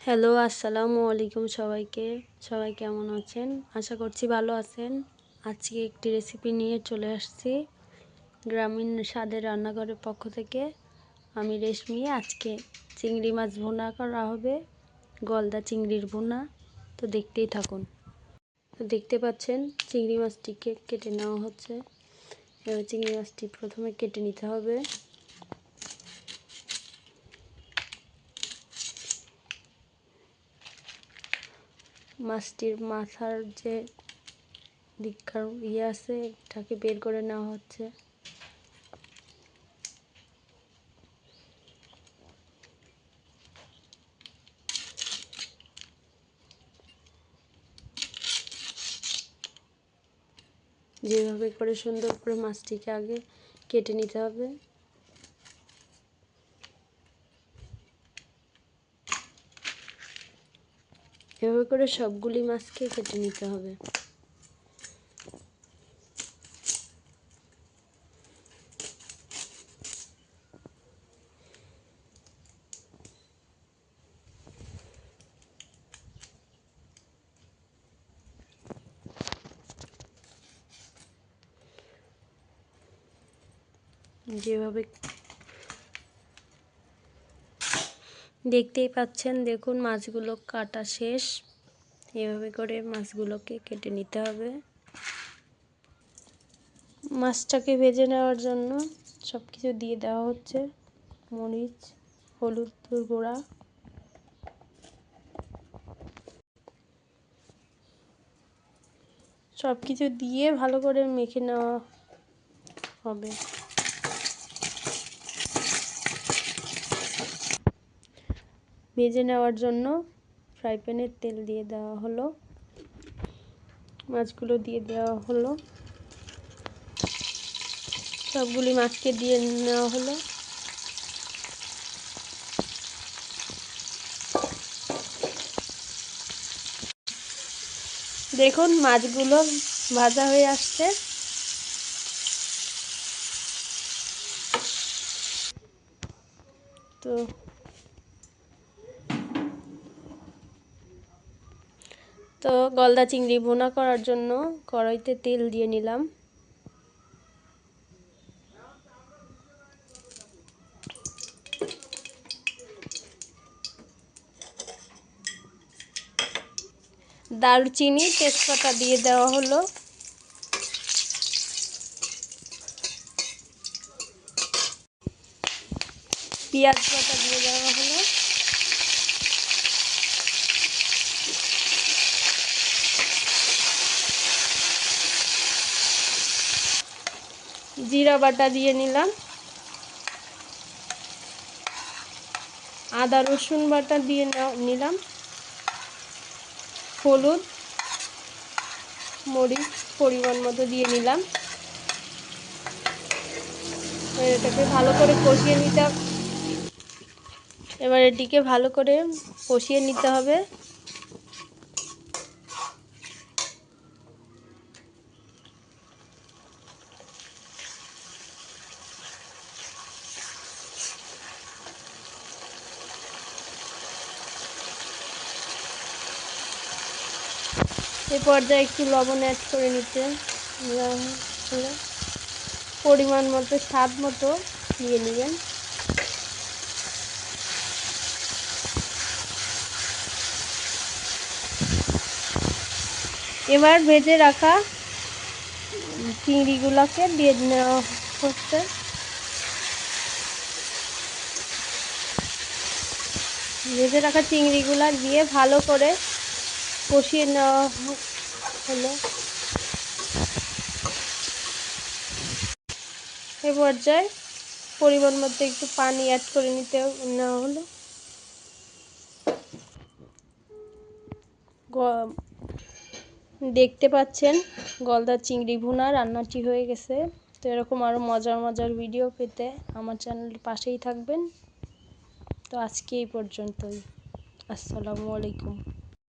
Hello, আসসালামু আলাইকুম সবাইকে। সবাই কেমন আছেন? আশা করছি ভালো আছেন। আজকে একটি রেসিপি নিয়ে চলে আসছি গ্রামীণ স্বাদের রান্নাঘরের পক্ষ থেকে। আমি রেশমি, আজকে চিংড়ি মাছ ভুনা করা হবে, গলদা চিংড়ির ভুনা। তো দেখতেই থাকুন। তো দেখতে পাচ্ছেন, চিংড়ি মাছটিকে কেটে নেওয়া হচ্ছে। এবার চিংড়ি মাছটি প্রথমে কেটে নিতে হবে। মাছটির মাথার যে দিককার ইয়ে আছে, এটাকে বের করে নেওয়া হচ্ছে। যেভাবে করে সুন্দর করে মাছটিকে আগে কেটে নিতে হবে। এভাবে করে সবগুলি মাছকে কেটে নিতে হবে। যেভাবে দেখতেই পাচ্ছেন, দেখুন মাছগুলো কাটা শেষ। এভাবে করে মাছগুলোকে কেটে নিতে হবে। মাছটাকে ভেজে নেওয়ার জন্য সব কিছু দিয়ে দেওয়া হচ্ছে। মরিচ, হলুদ, গুঁড়া সব কিছু দিয়ে ভালো করে মেখে নেওয়া হবে। ভেজে নেওয়ার জন্য ফ্রাই প্যানে তেল দিয়ে দেওয়া হলো। মাছগুলো দিয়ে দেওয়া হলো। সবগুলি মাছকে দিয়ে নেওয়া হলো। দেখুন, মাছগুলো ভাজা হয়ে আসছে। তো তো গলদা চিংড়ি ভুনা করার জন্য কড়াইতে তেল দিয়ে নিলাম। দারুচিনি, তেজপাতা দিয়ে দেওয়া হলো। পেঁয়াজ পাতা দিয়ে দেওয়া হলো। জিরা বাটা দিয়ে নিলাম। আদা, রসুন বাটা দিয়ে নিলাম। হলুদ, মরিচ পরিমাণ মতো দিয়ে নিলাম। এটাকে ভালো করে কষিয়ে নিতে এবার এটিকে ভালো করে কষিয়ে নিতে হবে। এ পর্যায়ে একটু লবণ অ্যাড করে নিতে। পরিমাণ মতো, স্বাদ মতো দিয়ে নেবেন। এবার ভেজে রাখা চিংড়িগুলোকে দিয়ে নেওয়া হচ্ছে। ভেজে রাখা চিংড়িগুলা দিয়ে ভালো করে কষিয়ে নেওয়া হলো। এ পর্যায়ে পরিমাণ মধ্যে একটু পানি অ্যাড করে নিতে নেওয়া হলো। দেখতে পাচ্ছেন, গলদা চিংড়ি ভুনা রান্নাটি হয়ে গেছে। তো এরকম আরও মজার মজার ভিডিও পেতে আমার চ্যানেলের পাশেই থাকবেন। তো আজকে এই পর্যন্তই। আসসালামু আলাইকুম।